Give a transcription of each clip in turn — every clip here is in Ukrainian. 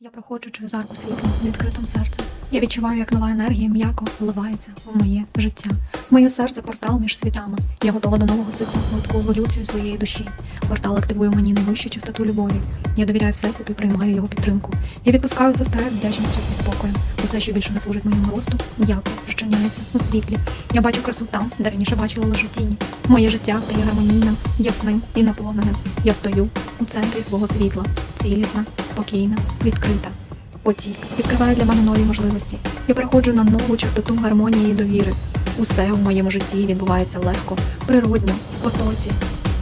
Я проходжу через арку світла з відкритим серцем. Я відчуваю, як нова енергія м'яко вливається в моє життя. Моє серце портал між світами. Я готова до нового циклу, гладку еволюцію своєї душі. Портал активує мені найвищу чистоту любові. Я довіряю всесвіту і приймаю його підтримку. Я відпускаю все старе з вдячністю і спокоєм. Усе, що більше не служить моєму росту, м'яко розчиняється у світлі. Я бачу красу там, де раніше бачила лише тіні. Моє життя стає гармонійним, ясним і наповненим. Я стою у центрі свого світла, цілісна, спокійна, відкрита. Потік відкриває для мене нові можливості. Я переходжу на нову частоту гармонії і довіри. Усе у моєму житті відбувається легко, природньо, в потоці.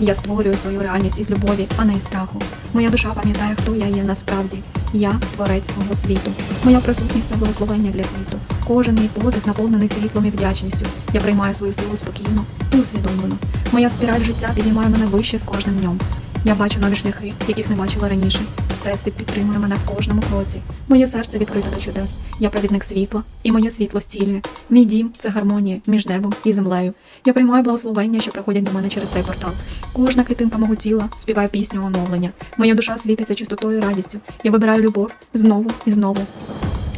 Я створюю свою реальність із любові, а не із страху. Моя душа пам'ятає, хто я є насправді. Я творець свого світу. Моя присутність це благословення для світу. Кожен мій подих наповнений світлом і вдячністю. Я приймаю свою силу спокійно і усвідомлено. Моя спіраль життя підіймає мене вище з кожним днем. Я бачу нові шляхи, яких не бачила раніше. Всесвіт підтримує мене в кожному кроці. Моє серце відкрите до чудес. Я провідник світла, і моє світло зцілює. Мій дім це гармонія між небом і землею. Я приймаю благословення, що приходять до мене через цей портал. Кожна клітинка мого тіла співає пісню оновлення. Моя душа світиться чистотою і радістю. Я вибираю любов знову і знову.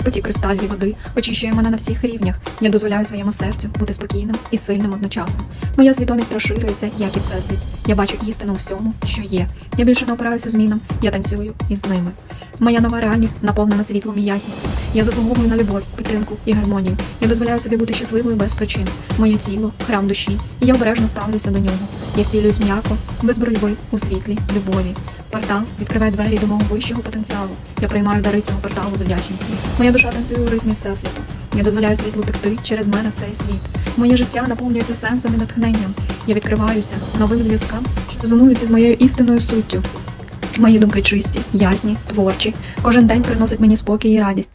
Потік кристальної води очищує мене на всіх рівнях. Я дозволяю своєму серцю бути спокійним і сильним одночасно. Моя свідомість розширюється, як і всесвіт. Я бачу істину всьому, що є. Я більше не опираюся змінам, я танцюю із ними. Моя нова реальність наповнена світлом і ясністю. Я заслуговую на любов, підтримку і гармонію. Я дозволяю собі бути щасливою без причин. Моє тіло, храм душі, і я обережно ставлюся до нього. Я стілююсь м'яко, без боротьби, у світлі, любові. Портал відкриває двері до мого вищого потенціалу. Я приймаю дари цього порталу з вдячністю. Моя душа танцює у ритмі всесвіту. Я дозволяю світлу текти через мене в цей світ. Моє життя наповнюється сенсом і натхненням. Я відкриваюся новим зв'язкам, що резонуються з моєю істинною суттю. Мої думки чисті, ясні, творчі. Кожен день приносить мені спокій і радість.